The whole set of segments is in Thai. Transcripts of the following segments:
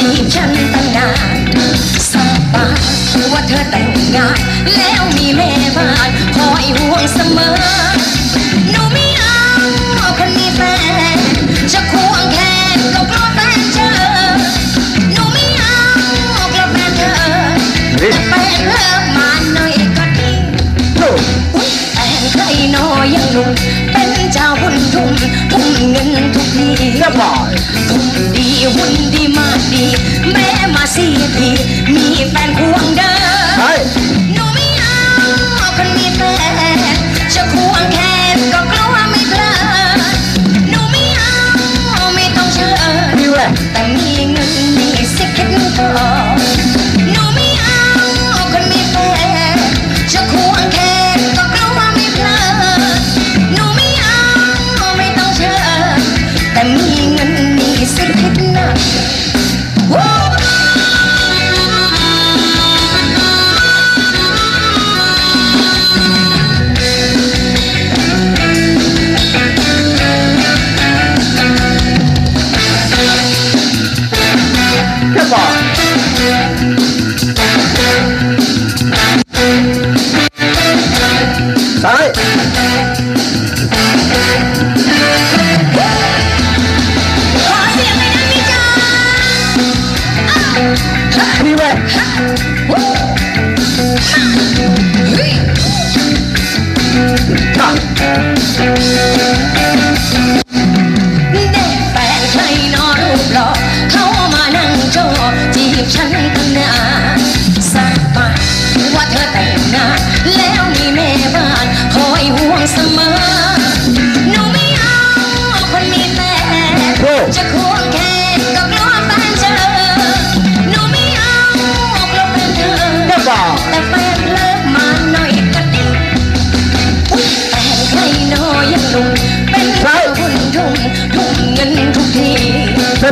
บฉันตั้งนานทราบป่าว่าเธอแต่งงาน แล้วมีแม่บ้านคอยห่วงเสมอหนูไม่เอาคนมีแฟนจะควงแขนก็กลัวแฟนเจอหนูไม่เอากลัวแฟนเธอแต่แฟนเลิกมาหน่อยก็ดีอุ๊ยแต่ใครหนอยังหนุ่มเป็นเจ้าบุญทุ่มทุ่มเงินทุกทีเรีย บร้อยทุ่มดีหุ่นดีมากดี แม่มาเสียทีมีแฟนควงเด้อใช่หนูไม่เอาคนมีแฟนจะควงแขนก็กลัวไม่เพลินหนูไม่เอาไม่ต้องเชิญดีเว้ยแต่มีเงินมีสิคิดก่อน ซ้ายขอเสียงหน่อยนะพี่จ๋าดีเว้ยฮะ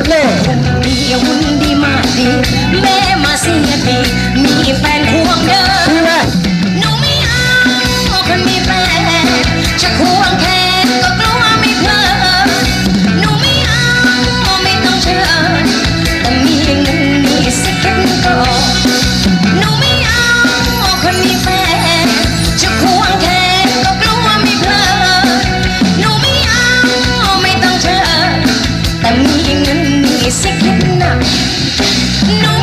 เสร็ No.